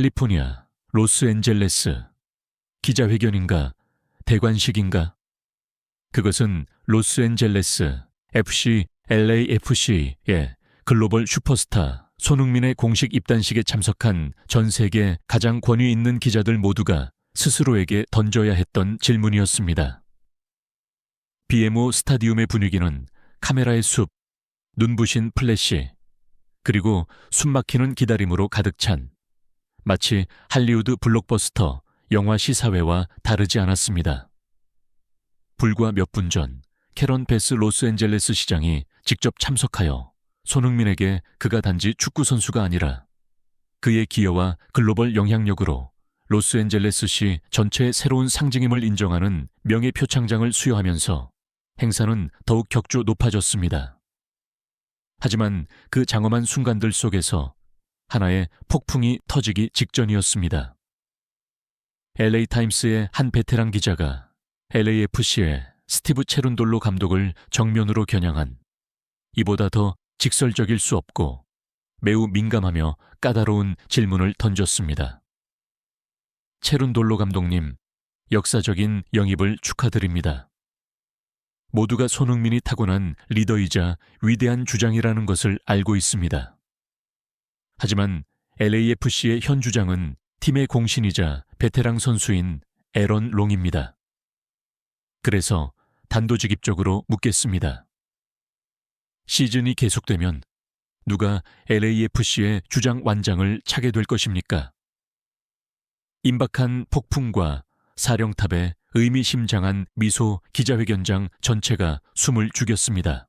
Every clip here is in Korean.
캘리포니아, 로스앤젤레스. 기자회견인가? 대관식인가? 그것은 로스앤젤레스 FC LAFC의 글로벌 슈퍼스타 손흥민의 공식 입단식에 참석한 전 세계 가장 권위 있는 기자들 모두가 스스로에게 던져야 했던 질문이었습니다. BMO 스타디움의 분위기는 카메라의 숲, 눈부신 플래시, 그리고 숨막히는 기다림으로 가득 찬 마치 할리우드 블록버스터 영화 시사회와 다르지 않았습니다. 불과 몇 분 전 캐런 베스 로스앤젤레스 시장이 직접 참석하여 손흥민에게 그가 단지 축구 선수가 아니라 그의 기여와 글로벌 영향력으로 로스앤젤레스시 전체의 새로운 상징임을 인정하는 명예 표창장을 수여하면서 행사는 더욱 격조 높아졌습니다. 하지만 그 장엄한 순간들 속에서 하나의 폭풍이 터지기 직전이었습니다. LA타임스의 한 베테랑 기자가 LAFC의 스티브 체룬돌로 감독을 정면으로 겨냥한 이보다 더 직설적일 수 없고 매우 민감하며 까다로운 질문을 던졌습니다. 체룬돌로 감독님, 역사적인 영입을 축하드립니다. 모두가 손흥민이 타고난 리더이자 위대한 주장이라는 것을 알고 있습니다. 하지만 LAFC의 현 주장은 팀의 공신이자 베테랑 선수인 에런 롱입니다. 그래서 단도직입적으로 묻겠습니다. 시즌이 계속되면 누가 LAFC의 주장 완장을 차게 될 것입니까? 임박한 폭풍과 사령탑의 의미심장한 미소 기자회견장 전체가 숨을 죽였습니다.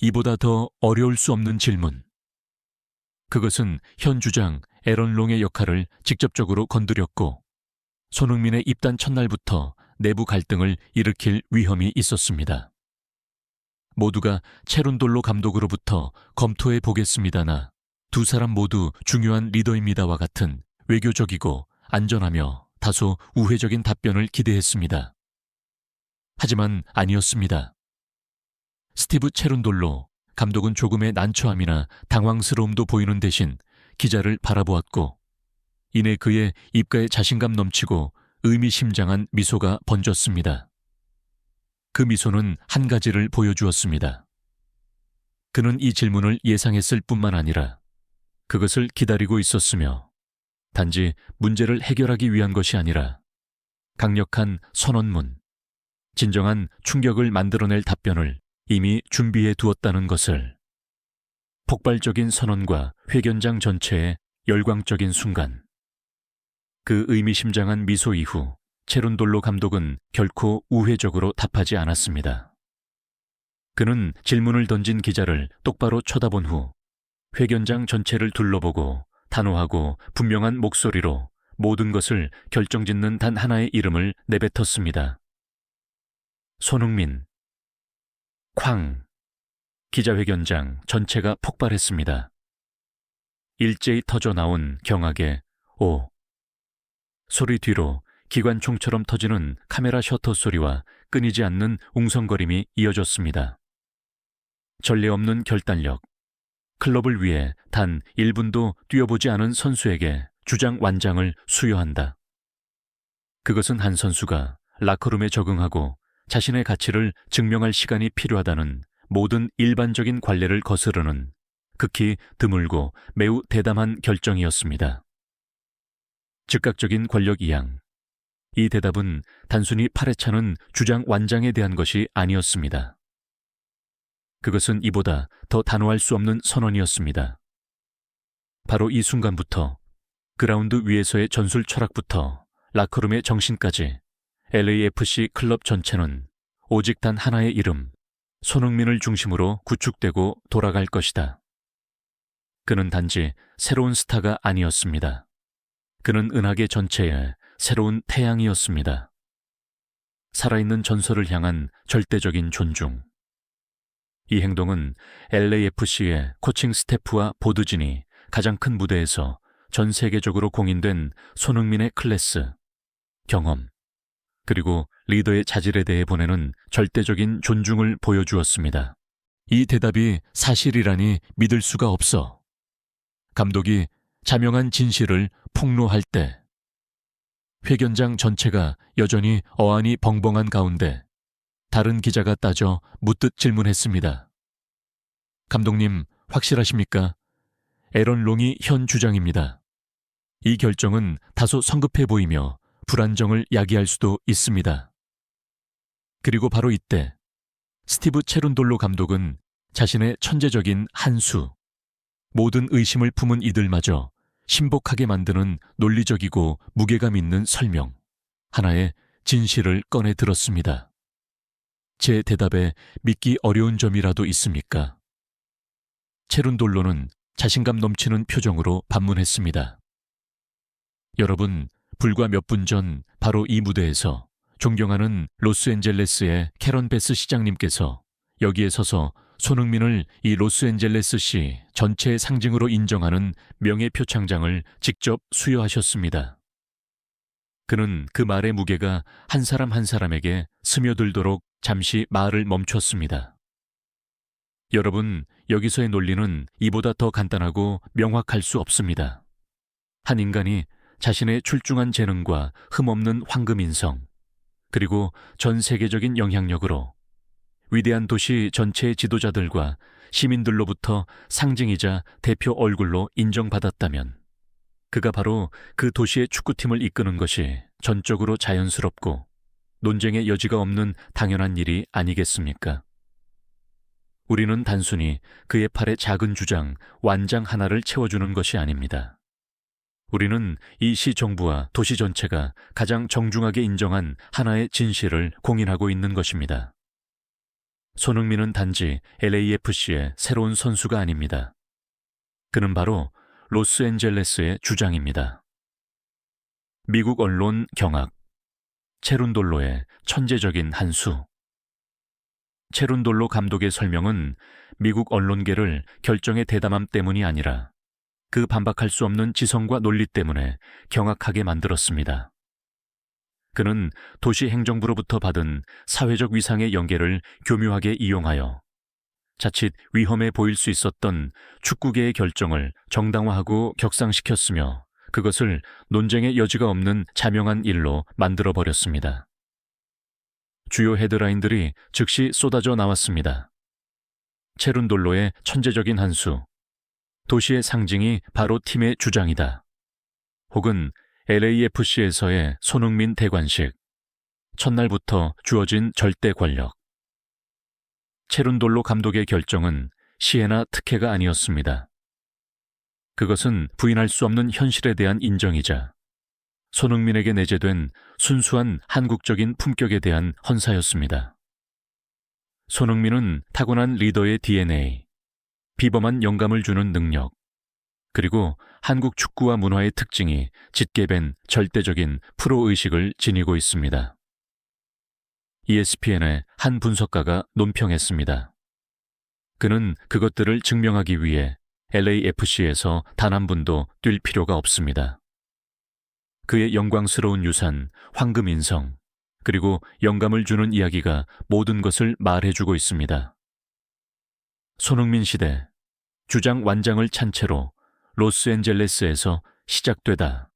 이보다 더 어려울 수 없는 질문. 그것은 현 주장 에런 롱의 역할을 직접적으로 건드렸고 손흥민의 입단 첫날부터 내부 갈등을 일으킬 위험이 있었습니다. 모두가 체룬돌로 감독으로부터 검토해 보겠습니다나 두 사람 모두 중요한 리더입니다와 같은 외교적이고 안전하며 다소 우회적인 답변을 기대했습니다. 하지만 아니었습니다. 스티브 체룬돌로 감독은 조금의 난처함이나 당황스러움도 보이는 대신 기자를 바라보았고 이내 그의 입가에 자신감 넘치고 의미심장한 미소가 번졌습니다. 그 미소는 한 가지를 보여주었습니다. 그는 이 질문을 예상했을 뿐만 아니라 그것을 기다리고 있었으며 단지 문제를 해결하기 위한 것이 아니라 강력한 선언문, 진정한 충격을 만들어낼 답변을 이미 준비해 두었다는 것을 폭발적인 선언과 회견장 전체의 열광적인 순간 그 의미심장한 미소 이후 체룬돌로 감독은 결코 우회적으로 답하지 않았습니다. 그는 질문을 던진 기자를 똑바로 쳐다본 후 회견장 전체를 둘러보고 단호하고 분명한 목소리로 모든 것을 결정짓는 단 하나의 이름을 내뱉었습니다. 손흥민. 쾅. 기자회견장 전체가 폭발했습니다. 일제히 터져 나온 경악의 오. 소리 뒤로 기관총처럼 터지는 카메라 셔터 소리와 끊이지 않는 웅성거림이 이어졌습니다. 전례 없는 결단력, 클럽을 위해 단 1분도 뛰어보지 않은 선수에게 주장 완장을 수여한다. 그것은 한 선수가 라커룸에 적응하고 자신의 가치를 증명할 시간이 필요하다는 모든 일반적인 관례를 거스르는 극히 드물고 매우 대담한 결정이었습니다. 즉각적인 권력 이양. 이 대답은 단순히 팔에 차는 주장 완장에 대한 것이 아니었습니다. 그것은 이보다 더 단호할 수 없는 선언이었습니다. 바로 이 순간부터 그라운드 위에서의 전술 철학부터 라커룸의 정신까지 LAFC 클럽 전체는 오직 단 하나의 이름, 손흥민을 중심으로 구축되고 돌아갈 것이다. 그는 단지 새로운 스타가 아니었습니다. 그는 은하계 전체의 새로운 태양이었습니다. 살아있는 전설을 향한 절대적인 존중. 이 행동은 LAFC의 코칭 스태프와 보드진이 가장 큰 무대에서 전 세계적으로 공인된 손흥민의 클래스, 경험, 그리고 리더의 자질에 대해 보내는 절대적인 존중을 보여주었습니다. 이 대답이 사실이라니 믿을 수가 없어. 감독이 자명한 진실을 폭로할 때 회견장 전체가 여전히 어안이 벙벙한 가운데 다른 기자가 따져 묻듯 질문했습니다. 감독님, 확실하십니까? 에런 롱이 현 주장입니다. 이 결정은 다소 성급해 보이며 불안정을 야기할 수도 있습니다. 그리고 바로 이때 스티브 체룬돌로 감독은 자신의 천재적인 한수, 모든 의심을 품은 이들마저 신복하게 만드는 논리적이고 무게감 있는 설명, 하나의 진실을 꺼내 들었습니다. 제 대답에 믿기 어려운 점이라도 있습니까? 체룬돌로는 자신감 넘치는 표정으로 반문했습니다. 여러분, 불과 몇 분 전 바로 이 무대에서 존경하는 로스앤젤레스의 캐런 베스 시장님께서 여기에 서서 손흥민을 이 로스앤젤레스시 전체의 상징으로 인정하는 명예 표창장을 직접 수여하셨습니다. 그는 그 말의 무게가 한 사람 한 사람에게 스며들도록 잠시 말을 멈췄습니다. 여러분, 여기서의 논리는 이보다 더 간단하고 명확할 수 없습니다. 한 인간이 자신의 출중한 재능과 흠없는 황금 인성, 그리고 전 세계적인 영향력으로 위대한 도시 전체의 지도자들과 시민들로부터 상징이자 대표 얼굴로 인정받았다면 그가 바로 그 도시의 축구팀을 이끄는 것이 전적으로 자연스럽고 논쟁의 여지가 없는 당연한 일이 아니겠습니까? 우리는 단순히 그의 팔에 작은 주장, 완장 하나를 채워주는 것이 아닙니다. 우리는 이 시 정부와 도시 전체가 가장 정중하게 인정한 하나의 진실을 공인하고 있는 것입니다. 손흥민은 단지 LAFC의 새로운 선수가 아닙니다. 그는 바로 로스앤젤레스의 주장입니다. 미국 언론 경악, 체룬돌로의 천재적인 한 수. 체룬돌로 감독의 설명은 미국 언론계를 결정의 대담함 때문이 아니라 그 반박할 수 없는 지성과 논리 때문에 경악하게 만들었습니다. 그는 도시 행정부로부터 받은 사회적 위상의 연계를 교묘하게 이용하여 자칫 위험해 보일 수 있었던 축구계의 결정을 정당화하고 격상시켰으며 그것을 논쟁의 여지가 없는 자명한 일로 만들어 버렸습니다. 주요 헤드라인들이 즉시 쏟아져 나왔습니다. 체룬돌로의 천재적인 한수, 도시의 상징이 바로 팀의 주장이다. 혹은 LAFC에서의 손흥민 대관식, 첫날부터 주어진 절대 권력. 체룬돌로 감독의 결정은 시혜나 특혜가 아니었습니다. 그것은 부인할 수 없는 현실에 대한 인정이자 손흥민에게 내재된 순수한 한국적인 품격에 대한 헌사였습니다. 손흥민은 타고난 리더의 DNA, 비범한 영감을 주는 능력, 그리고 한국 축구와 문화의 특징이 짙게 밴 절대적인 프로 의식을 지니고 있습니다. ESPN의 한 분석가가 논평했습니다. 그는 그것들을 증명하기 위해 LAFC에서 단 한 분도 뛸 필요가 없습니다. 그의 영광스러운 유산, 황금 인성, 그리고 영감을 주는 이야기가 모든 것을 말해주고 있습니다. 손흥민 시대, 주장 완장을 찬 채로 로스앤젤레스에서 시작되다.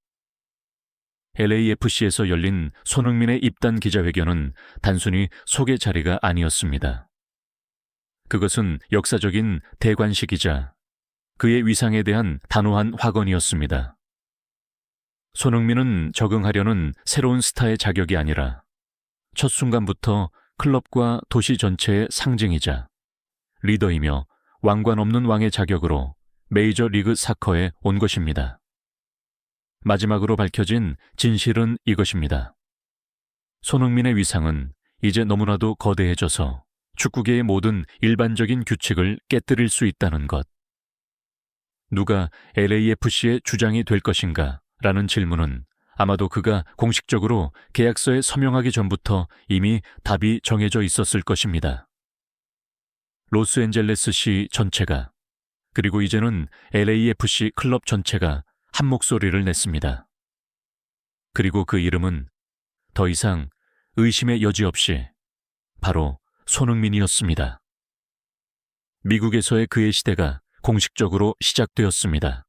LAFC에서 열린 손흥민의 입단 기자회견은 단순히 소개 자리가 아니었습니다. 그것은 역사적인 대관식이자 그의 위상에 대한 단호한 확언이었습니다. 손흥민은 적응하려는 새로운 스타의 자격이 아니라 첫 순간부터 클럽과 도시 전체의 상징이자 리더이며 왕관 없는 왕의 자격으로 메이저 리그 사커에 온 것입니다. 마지막으로 밝혀진 진실은 이것입니다. 손흥민의 위상은 이제 너무나도 거대해져서 축구계의 모든 일반적인 규칙을 깨뜨릴 수 있다는 것. 누가 LAFC의 주장이 될 것인가? 라는 질문은 아마도 그가 공식적으로 계약서에 서명하기 전부터 이미 답이 정해져 있었을 것입니다. 로스앤젤레스시 전체가 그리고 이제는 LAFC 클럽 전체가 한 목소리를 냈습니다. 그리고 그 이름은 더 이상 의심의 여지 없이 바로 손흥민이었습니다. 미국에서의 그의 시대가 공식적으로 시작되었습니다.